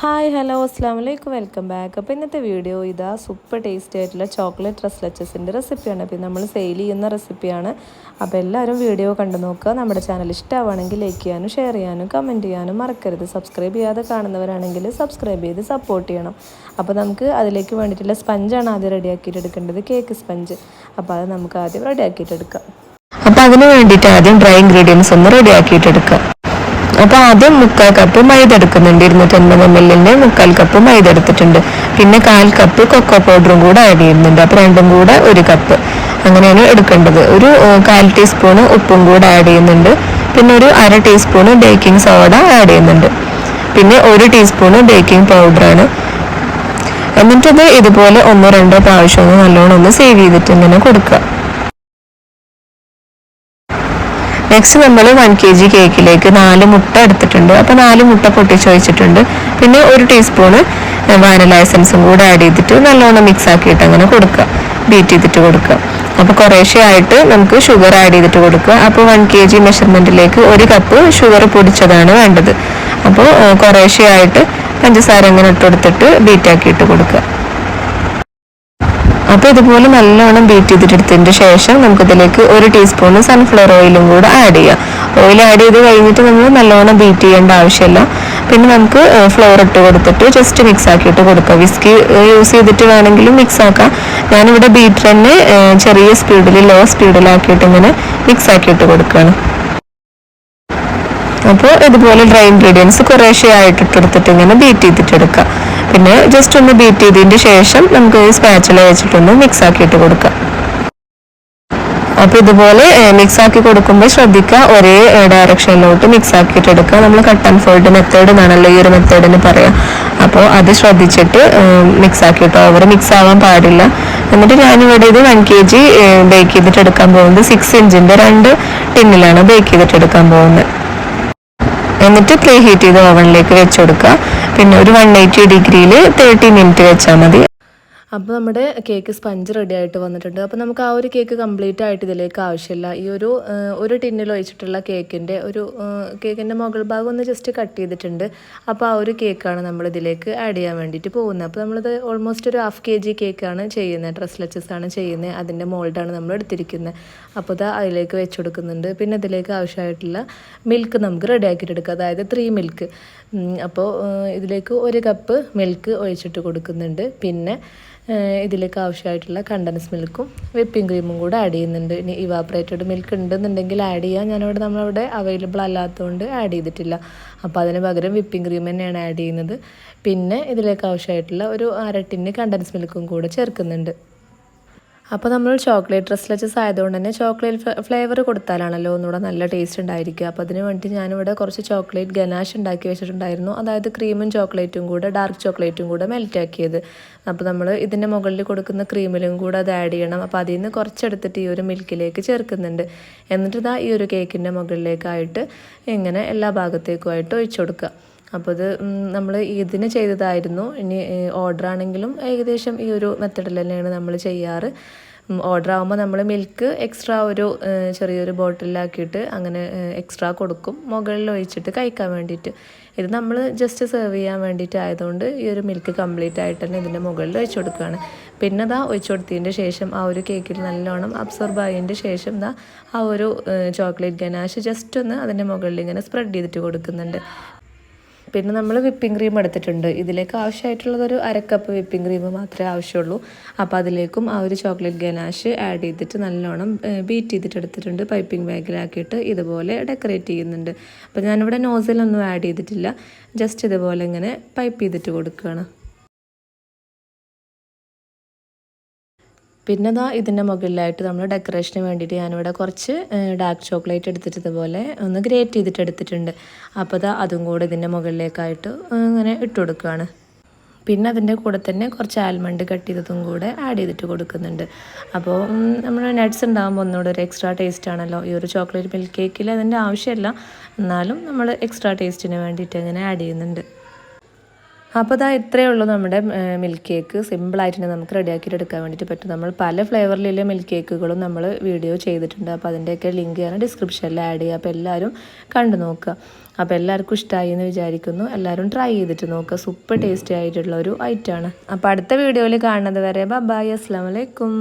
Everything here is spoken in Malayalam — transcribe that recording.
ഹായ് ഹലോ അസ്സാം വലൈക്കും വെൽക്കം ബാക്ക് അപ്പോൾ ഇന്നത്തെ വീഡിയോ ഇതാ സൂപ്പർ ടേസ്റ്റി ആയിട്ടുള്ള ചോക്ലേറ്റ് റസ്ലച്ചസിന്റെ റെസിപ്പിയാണ് അപ്പോൾ നമ്മൾ സെയിൽ ചെയ്യുന്ന റെസിപ്പിയാണ് അപ്പോൾ എല്ലാവരും വീഡിയോ കണ്ടു നോക്കുക. നമ്മുടെ ചാനൽ ഇഷ്ടമാണെങ്കിൽ ലൈക്ക് ചെയ്യാനും ഷെയർ ചെയ്യാനും കമന്റ് ചെയ്യാനും മറക്കരുത്. സബ്സ്ക്രൈബ് ചെയ്യാതെ കാണുന്നവരാണെങ്കിൽ സബ്സ്ക്രൈബ് ചെയ്ത് സപ്പോർട്ട് ചെയ്യണം. അപ്പോൾ നമുക്ക് അതിലേക്ക് വേണ്ടിയിട്ടുള്ള സ്പഞ്ചാണ് ആദ്യം റെഡിയാക്കിയിട്ട് എടുക്കേണ്ടത്. കേക്ക് സ്പഞ്ച് അപ്പോൾ അത് നമുക്ക് ആദ്യം റെഡിയാക്കിയിട്ട് എടുക്കാം. അപ്പോൾ അതിന് വേണ്ടിയിട്ട് ആദ്യം ഡ്രൈ ഇൻഗ്രീഡിയൻസ് ഒന്ന് റെഡിയാക്കിയിട്ട് എടുക്കുക അപ്പോൾ ആദ്യം മുക്കാൽ കപ്പ് മൈദ എടുക്കുന്നുണ്ട് ഇരുന്നൂറ്റൻപത് എം എല്ലിന്റെ മുക്കാൽ കപ്പ് മൈദ എടുത്തിട്ടുണ്ട് പിന്നെ കാൽ കപ്പ് കൊക്കോ പൗഡറും കൂടെ ആഡ് ചെയ്യുന്നുണ്ട്. അപ്പോൾ രണ്ടും കൂടെ ഒരു കപ്പ് അങ്ങനെയാണ് എടുക്കേണ്ടത്. ഒരു കാൽ ടീസ്പൂൺ ഉപ്പും കൂടെ ആഡ് ചെയ്യുന്നുണ്ട്. പിന്നെ ഒരു അര ടീസ്പൂൺ ബേക്കിംഗ് സോഡ ആഡ് ചെയ്യുന്നുണ്ട്. പിന്നെ ഒരു ടീസ്പൂൺ ബേക്കിംഗ് പൗഡറാണ് എന്നിട്ടത് ഇതുപോലെ ഒന്നോ രണ്ടോ പ്രാവശ്യം ഒന്ന് നല്ലോണം ഒന്ന് സേവ് ചെയ്തിട്ട് ഇങ്ങനെ കൊടുക്കുക. നെക്സ്റ്റ് നമ്മൾ വൺ കെ ജി കേക്കിലേക്ക് നാല് മുട്ട എടുത്തിട്ടുണ്ട്. അപ്പോൾ നാല് മുട്ട പൊട്ടിച്ച് വെച്ചിട്ടുണ്ട് പിന്നെ ഒരു ടീസ്പൂണ് വാനില എസൻസും കൂടെ ആഡ് ചെയ്തിട്ട് നല്ലോണം മിക്സ് ആക്കിയിട്ട് അങ്ങനെ കൊടുക്കുക. ബീറ്റ് ചെയ്തിട്ട് കൊടുക്കുക. അപ്പോൾ കുറേശ്ശെ ആയിട്ട് നമുക്ക് ഷുഗർ ആഡ് ചെയ്തിട്ട് കൊടുക്കുക. അപ്പോൾ വൺ കെ ജി മെഷർമെന്റിലേക്ക് ഒരു കപ്പ് ഷുഗർ പൊടിച്ചതാണ് വേണ്ടത്. അപ്പോൾ കുറേശ്ശെ ആയിട്ട് പഞ്ചസാര അങ്ങനെ ഇട്ട് കൊടുത്തിട്ട് ബീറ്റ് ആക്കിയിട്ട് കൊടുക്കുക. അപ്പോൾ ഇതുപോലെ നല്ലോണം ബീറ്റ് ചെയ്തിട്ടെടുത്തതിന്റെ ശേഷം നമുക്കിതിലേക്ക് ഒരു ടീസ്പൂൺ സൺഫ്ലവർ ഓയിലും കൂടെ ആഡ് ചെയ്യാം. ഓയിൽ ആഡ് ചെയ്ത് കഴിഞ്ഞിട്ട് നമ്മൾ നല്ലോണം ബീറ്റ് ചെയ്യേണ്ട ആവശ്യമില്ല. പിന്നെ നമുക്ക് ഫ്ലോർ ഇട്ട് കൊടുത്തിട്ട് ജസ്റ്റ് മിക്സ് ആക്കിയിട്ട് കൊടുക്കാം. വിസ്കി യൂസ് ചെയ്തിട്ട് വേണമെങ്കിലും മിക്സ് ആക്കാം. ഞാനിവിടെ ബീറ്റർ തന്നെ ചെറിയ സ്പീഡിൽ ലോ സ്പീഡിലാക്കിയിട്ട് ഇങ്ങനെ മിക്സ് ആക്കിയിട്ട് കൊടുക്കുകയാണ് അപ്പോൾ ഇതുപോലെ ഡ്രൈ ഇൻഗ്രീഡിയൻസ് കുറേശ്ശെ ആയിട്ട് ഇട്ടെടുത്തിട്ട് ഇങ്ങനെ ബീറ്റ് ചെയ്തിട്ടെടുക്കാം. പിന്നെ ജസ്റ്റ് ഒന്ന് ബീറ്റ് ചെയ്തതിന് ശേഷം നമുക്ക് സ്പാച്ചില വെച്ചിട്ടൊന്ന് മിക്സ് ആക്കിയിട്ട് കൊടുക്കാം. അപ്പോൾ ഇതുപോലെ മിക്സ് ആക്കി കൊടുക്കുമ്പോൾ ശ്രദ്ധിക്കുക ഒരേ ഡയറക്ഷനിലോട്ട് മിക്സ് ആക്കിയിട്ട് എടുക്കുക. നമ്മൾ കട്ട് ആൻഡ് ഫോൾഡ് മെത്തേഡ് എന്നാണല്ലോ ഈ ഒരു മെത്തേഡിന് പറയാം. അപ്പോൾ അത് ശ്രദ്ധിച്ചിട്ട് മിക്സ് ആക്കിയിട്ട്. ഓവർ മിക്സ് ആവാൻ പാടില്ല. എന്നിട്ട് ഞാനിവിടെ ഇത് വൺ കെ ജി ബേക്ക് ചെയ്തിട്ട് എടുക്കാൻ പോകുന്നത് സിക്സ് ഇഞ്ചിന്റെ രണ്ട് ടിന്നിലാണ് ബേക്ക് ചെയ്തിട്ട് എടുക്കാൻ പോകുന്നത്. എന്നിട്ട് പ്രീ ഹീറ്റ് ചെയ്ത് ഓവനിലേക്ക് വെച്ച് കൊടുക്കുക. പിന്നെ ഒരു വൺ എയ്റ്റി ഡിഗ്രിയിൽ തേർട്ടി മിനിറ്റ് വെച്ചാൽ മതി. അപ്പോൾ നമ്മുടെ കേക്ക് സ്പഞ്ച് റെഡി ആയിട്ട് വന്നിട്ടുണ്ട്. അപ്പോൾ നമുക്ക് ആ ഒരു കേക്ക് കംപ്ലീറ്റ് ആയിട്ട് ഇതിലേക്ക് ആവശ്യമില്ല. ഈ ഒരു ഒരു ടിന്നിൽ ഒഴിച്ചിട്ടുള്ള കേക്കിന്റെ ഒരു കേക്കിന്റെ മുകൾ ഭാഗം ഒന്ന് ജസ്റ്റ് കട്ട് ചെയ്തിട്ടുണ്ട്. അപ്പോൾ ആ ഒരു കേക്കാണ് നമ്മൾ ഇതിലേക്ക് ആഡ് ചെയ്യാൻ വേണ്ടിയിട്ട് പോകുന്നത്. അപ്പോൾ നമ്മളിത് ഓൾമോസ്റ്റ് ഒരു ഹാഫ് കെ ജി കേക്കാണ് ചെയ്യുന്നത്. ഡ്രസ് ലച്ചസ് ആണ് ചെയ്യുന്നത്. അതിന്റെ മോൾഡാണ് നമ്മൾ എടുത്തിരിക്കുന്നത്. അപ്പോൾ ഇത് അതിലേക്ക് വെച്ച് കൊടുക്കുന്നുണ്ട്. പിന്നെ ഇതിലേക്ക് ആവശ്യമായിട്ടുള്ള മിൽക്ക് നമുക്ക് റെഡി ആക്കിയിട്ടെടുക്കുക അതായത് ത്രീ മിൽക്ക് അപ്പോൾ ഇതിലേക്ക് ഒരു കപ്പ് മിൽക്ക് ഒഴിച്ചിട്ട് കൊടുക്കുന്നുണ്ട്. പിന്നെ ഇതിലേക്ക് ആവശ്യമായിട്ടുള്ള കണ്ടൻസ് മിൽക്കും വിപ്പിംഗ് ക്രീമും കൂടെ ആഡ് ചെയ്യുന്നുണ്ട്. ഇനി ഇവാപ്പറേറ്റഡ് മിൽക്ക് ഉണ്ടെന്നുണ്ടെങ്കിൽ ആഡ് ചെയ്യാം. ഞാനിവിടെ നമ്മളവിടെ അവൈലബിൾ അല്ലാത്തതുകൊണ്ട് ആഡ് ചെയ്തിട്ടില്ല. അപ്പോൾ അതിന് പകരം വിപ്പിംഗ് ക്രീം തന്നെയാണ് ആഡ് ചെയ്യുന്നത്. പിന്നെ ഇതിലേക്ക് ആവശ്യമായിട്ടുള്ള ഒരു അര ടിന്ന് കണ്ടൻസ് മിൽക്കും കൂടെ ചേർക്കുന്നുണ്ട്. അപ്പോൾ നമ്മൾ ചോക്ലേറ്റ് റെസ്ലച്ചസ് ആയതുകൊണ്ട് തന്നെ ചോക്ലേറ്റ് ഫ്ലേവർ കൊടുത്താലാണല്ലോ ഒന്നുകൂടെ നല്ല ടേസ്റ്റ് ഉണ്ടായിരിക്കുക. അപ്പോൾ അതിന് വേണ്ടി ഞാനിവിടെ കുറച്ച് ചോക്ലേറ്റ് ഗനാഷ് ഉണ്ടാക്കി വെച്ചിട്ടുണ്ടായിരുന്നു. അതായത് ക്രീമും ചോക്ലേറ്റും കൂടെ ഡാർക്ക് ചോക്ലേറ്റും കൂടെ മെൽറ്റാക്കിയത് അപ്പോൾ നമ്മൾ ഇതിന്റെ മുകളിൽ കൊടുക്കുന്ന ക്രീമിലും കൂടെ അത് ആഡ് ചെയ്യണം. അപ്പോൾ അതിൽ നിന്ന് കുറച്ചെടുത്തിട്ട് ഈ ഒരു മിൽക്കിലേക്ക് ചേർക്കുന്നുണ്ട്. എന്നിട്ട് ഇതാ ഈ ഒരു കേക്കിന്റെ മുകളിലേക്കായിട്ട് ഇങ്ങനെ എല്ലാ ഭാഗത്തേക്കുമായിട്ട് ഒഴിച്ചു കൊടുക്കുക. അപ്പോൾ ഇത് നമ്മൾ ഇതിന് ചെയ്തതായിരുന്നു. ഇനി ഓർഡർ ആണെങ്കിലും ഏകദേശം ഈ ഒരു മെത്തഡിൽ തന്നെയാണ് നമ്മൾ ചെയ്യാറ്. ഓർഡർ ആകുമ്പോൾ നമ്മൾ മിൽക്ക് എക്സ്ട്രാ ഒരു ചെറിയൊരു ബോട്ടിലാക്കിയിട്ട് അങ്ങനെ എക്സ്ട്രാ കൊടുക്കും. മുകളിൽ ഒഴിച്ചിട്ട് കഴിക്കാൻ വേണ്ടിയിട്ട്. ഇത് നമ്മൾ ജസ്റ്റ് സെർവ് ചെയ്യാൻ വേണ്ടിയിട്ട് ആയതുകൊണ്ട് ഈ ഒരു മിൽക്ക് കംപ്ലീറ്റ് ആയിട്ട് തന്നെ ഇതിന്റെ മുകളിൽ ഒഴിച്ചു കൊടുക്കുകയാണ്. പിന്നെ ഇതാ ഒഴിച്ചു കൊടുത്തതിന്റെ ശേഷം ആ ഒരു കേക്കിൽ നല്ലോണം അബ്സോർബ് ആയതിന്റെ ശേഷം ഇതാ ആ ഒരു ചോക്ലേറ്റ് ഗനാഷ് ജസ്റ്റ് ഒന്ന് അതിന്റെ മുകളിൽ ഇങ്ങനെ സ്പ്രെഡ് ചെയ്തിട്ട് കൊടുക്കുന്നുണ്ട്. പിന്നെ നമ്മൾ വിപ്പിംഗ് ക്രീം എടുത്തിട്ടുണ്ട്. ഇതിലേക്ക് ആവശ്യമായിട്ടുള്ളത് ഒരു അരക്കപ്പ് വിപ്പിംഗ് ക്രീം മാത്രമേ ആവശ്യമുള്ളൂ. അപ്പോൾ അതിലേക്കും ആ ഒരു ചോക്ലേറ്റ് ഗനാഷ് ആഡ് ചെയ്തിട്ട് നല്ലോണം ബീറ്റ് ചെയ്തിട്ട് എടുത്തിട്ടുണ്ട്. പൈപ്പിംഗ് ബാഗിലാക്കിയിട്ട് ഇതുപോലെ ഡെക്കറേറ്റ് ചെയ്യുന്നുണ്ട്. അപ്പോൾ ഞാനിവിടെ നോസിലൊന്നും ആഡ് ചെയ്തിട്ടില്ല. ജസ്റ്റ് ഇതുപോലെ ഇങ്ങനെ പൈപ്പ് ചെയ്തിട്ട് കൊടുക്കുകയാണ്. പിന്നെ ഇതാ ഇതിന്റെ മുകളിലായിട്ട് നമ്മൾ ഡെക്കറേഷന് വേണ്ടിയിട്ട് ഞാനിവിടെ കുറച്ച് ഡാർക്ക് ചോക്ലേറ്റ് എടുത്തിട്ട് ഇതുപോലെ ഒന്ന് ഗ്രേറ്റ് ചെയ്തിട്ട് എടുത്തിട്ടുണ്ട്. അപ്പോൾ ഇതാ അതും കൂടെ ഇതിന്റെ മുകളിലേക്കായിട്ട് ഇങ്ങനെ ഇട്ട് കൊടുക്കുകയാണ് പിന്നെ അതിന്റെ കൂടെ തന്നെ കുറച്ച് ആൽമണ്ട് കട്ട് ചെയ്തതും കൂടെ ആഡ് ചെയ്തിട്ട് കൊടുക്കുന്നുണ്ട്. അപ്പോൾ നമ്മൾ നട്ട്സ് ഉണ്ടാകുമ്പോൾ ഒന്നുകൂടെ ഒരു എക്സ്ട്രാ ടേസ്റ്റ് ആണല്ലോ. ഈ ഒരു ചോക്ലേറ്റ് മിൽക്ക് കേക്കിൽ അതിന്റെ ആവശ്യമില്ല. എന്നാലും നമ്മൾ എക്സ്ട്രാ ടേസ്റ്റിന് വേണ്ടിയിട്ട് അങ്ങനെ ആഡ് ചെയ്യുന്നുണ്ട്. അപ്പോൾ ഇതാ ഇത്രയേ ഉള്ളൂ നമ്മുടെ മിൽക്ക് കേക്ക് സിമ്പിളായിട്ട് നമുക്ക് റെഡിയാക്കിയിട്ട് എടുക്കാൻ വേണ്ടിയിട്ട് പറ്റും. നമ്മൾ പല ഫ്ലേവറിലുള്ള മിൽക്ക് കേക്കുകളും നമ്മൾ വീഡിയോ ചെയ്തിട്ടുണ്ട്. അപ്പോൾ അതിന്റെയൊക്കെ ലിങ്ക് ഞാൻ ഡിസ്ക്രിപ്ഷനിൽ ആഡ് ചെയ്യുക അപ്പോൾ എല്ലാവരും കണ്ടു നോക്കുക. അപ്പോൾ എല്ലാവർക്കും ഇഷ്ടമായി എന്ന് വിചാരിക്കുന്നു. എല്ലാവരും ട്രൈ ചെയ്തിട്ട് നോക്കുക. സൂപ്പർ ടേസ്റ്റി ആയിട്ടുള്ള ഒരു ഐറ്റമാണ് അപ്പോൾ അടുത്ത വീഡിയോയിൽ കാണുന്നത് വരെ ബബായ് അസ്സാം വലൈക്കും